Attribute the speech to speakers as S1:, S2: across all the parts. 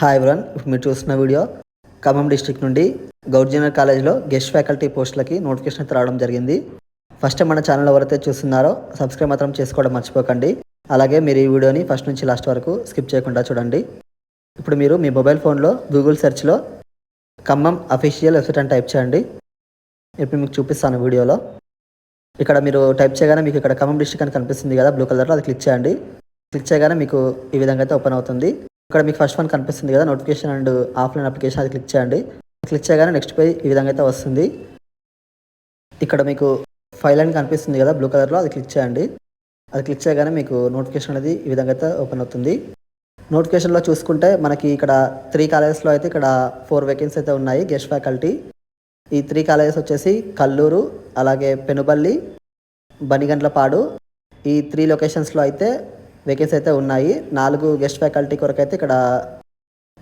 S1: Hi one ఇప్పుడు మీరు చూస్తున్న వీడియో ఖమ్మం డిస్టిక్ నుండి గౌడ్ జూనియర్ కాలేజ్లో గెస్ట్ ఫ్యాకల్టీ పోస్టులకి నోటిఫికేషన్ అయితే రావడం జరిగింది. ఫస్ట్ మన ఛానల్ ఎవరైతే చూస్తున్నారో సబ్స్క్రైబ్ మాత్రం చేసుకోవడం మర్చిపోకండి. అలాగే మీరు ఈ వీడియోని ఫస్ట్ నుంచి లాస్ట్ వరకు స్కిప్ చేయకుండా చూడండి. ఇప్పుడు మీరు మీ మొబైల్ ఫోన్లో గూగుల్ సెర్చ్లో ఖమ్మం అఫీషియల్ వెబ్సైట్ అని టైప్ చేయండి. ఇప్పుడు మీకు చూపిస్తాను వీడియోలో. ఇక్కడ మీరు టైప్ చేయగానే మీకు ఇక్కడ ఖమ్మం డిస్టిక్ అని కనిపిస్తుంది కదా బ్లూ కలర్లో అది క్లిక్ చేయండి. క్లిక్ చేయగానే మీకు ఈ విధంగా అయితే ఓపెన్ అవుతుంది. ఇక్కడ మీకు ఫస్ట్ వన్ కనిపిస్తుంది కదా నోటిఫికేషన్ అండ్ ఆఫ్లైన్ అప్లికేషన్ అది క్లిక్ చేయండి. క్లిక్ చేయగానే నెక్స్ట్ పేజ్ ఈ విధంగా అయితే వస్తుంది. ఇక్కడ మీకు ఫైల్ అని కనిపిస్తుంది కదా బ్లూ కలర్లో అది క్లిక్ చేయండి. అది క్లిక్ చేయగానే మీకు నోటిఫికేషన్ అనేది ఈ విధంగా అయితే ఓపెన్ అవుతుంది. నోటిఫికేషన్లో చూసుకుంటే మనకి ఇక్కడ త్రీ కాలేజెస్లో అయితే ఇక్కడ ఫోర్ వేకెన్సీ అయితే ఉన్నాయి గెస్ట్ ఫ్యాకల్టీ ఈ త్రీ కాలేజెస్ వచ్చేసి కల్లూరు అలాగే పెనుబల్లి బనిగండ్లపాడు. ఈ త్రీ లొకేషన్స్లో అయితే వేకెన్సీ అయితే ఉన్నాయి. నాలుగు గెస్ట్ ఫ్యాకల్టీ కొరకు అయితే ఇక్కడ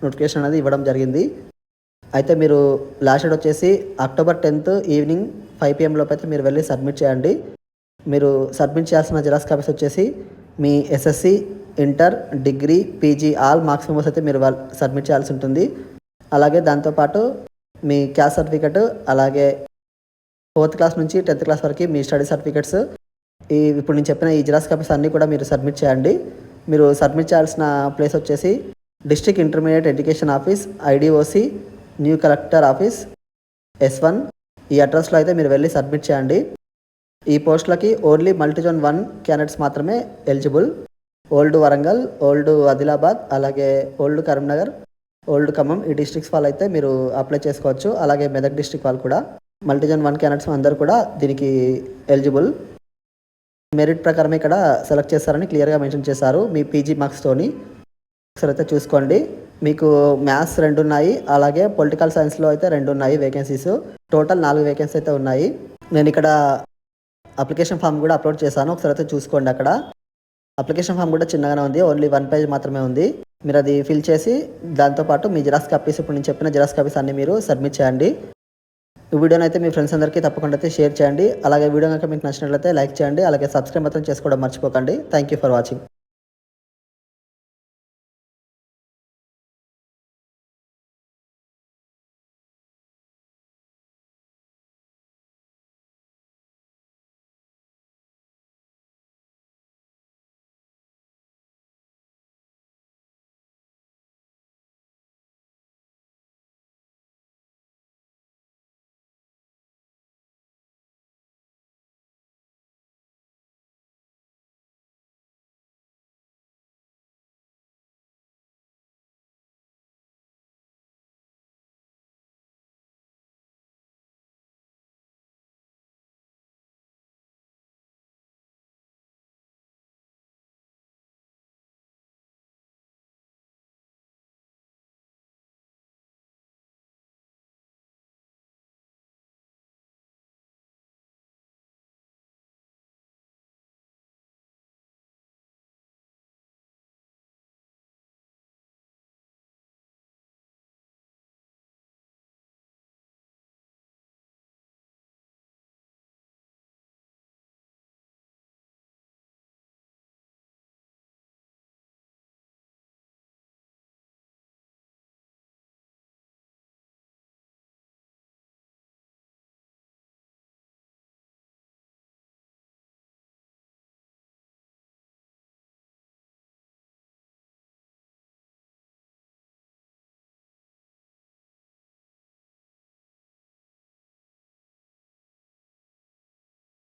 S1: నోటిఫికేషన్ అనేది ఇవ్వడం జరిగింది. అయితే మీరు లాస్ట్ డేట్ వచ్చేసి October tenth evening five PM లోపు అయితే మీరు వెళ్ళి సబ్మిట్ చేయండి. మీరు సబ్మిట్ చేయాల్సిన జిరాక్స్ కాపీస్ వచ్చేసి మీ SSC inter degree PG all marks memos అయితే మీరు సబ్మిట్ చేయాల్సి ఉంటుంది. అలాగే దాంతోపాటు మీ క్యాస్ట్ సర్టిఫికెట్ అలాగే ఫోర్త్ క్లాస్ నుంచి టెన్త్ క్లాస్ వరకు మీ స్టడీ సర్టిఫికెట్స్ ఈ ఇప్పుడు నేను చెప్పిన ఈ జిరాక్స్ కాపీస్ అన్నీ కూడా మీరు సబ్మిట్ చేయండి. మీరు సబ్మిట్ చేయాల్సిన ప్లేస్ వచ్చేసి district intermediate education office IDOC new collector office S one. ఈ అడ్రస్లో అయితే మీరు వెళ్ళి సబ్మిట్ చేయండి. ఈ పోస్టులకి ఓన్లీ మల్టీజోన్ వన్ క్యాండిడేట్స్ మాత్రమే eligible. Old Warangal old Adilabad అలాగే ఓల్డ్ కరీంనగర్ ఓల్డ్ ఖమ్మం ఈ డిస్ట్రిక్ట్స్ వాళ్ళు అయితే మీరు అప్లై చేసుకోవచ్చు. అలాగే మెదక్ డిస్ట్రిక్ట్ వాళ్ళు కూడా. మల్టీజోన్ వన్ క్యాండిడేట్స్ అందరూ కూడా దీనికి ఎలిజిబుల్. మెరిట్ ప్రకారం ఇక్కడ సెలెక్ట్ చేస్తారని క్లియర్గా మెన్షన్ చేశారు మీ పీజీ మార్క్స్తోని ఒకసారి అయితే చూసుకోండి. మీకు మ్యాథ్స్ రెండు ఉన్నాయి అలాగే పొలిటికల్ సైన్స్లో అయితే రెండు ఉన్నాయి వేకెన్సీస్ టోటల్ నాలుగు వేకెన్సీ అయితే ఉన్నాయి. నేను ఇక్కడ అప్లికేషన్ ఫామ్ కూడా అప్లోడ్ చేశాను. ఒకసారి అయితే చూసుకోండి అక్కడ. అప్లికేషన్ ఫామ్ కూడా చిన్నగానే ఉంది. ఓన్లీ వన్ పేజ్ మాత్రమే ఉంది. మీరు అది ఫిల్ చేసి దాంతోపాటు మీ జిరాక్స్ కాపీస్ ఇప్పుడు నేను చెప్పిన జిరాక్స్ కాపీస్ అన్ని మీరు సబ్మిట్ చేయండి. వీడియోని అయితే మీ ఫ్రెండ్స్ అందరికీ తప్పకుండా అయితే షేర్ చేయండి. అలాగే వీడియో కనుక మీకు నచ్చినట్లయితే లైక్ చేయండి. అలాగే సబ్స్క్రైబ్ మాత్రం చేసుకోవడం మర్చిపోకండి. Thank you for watching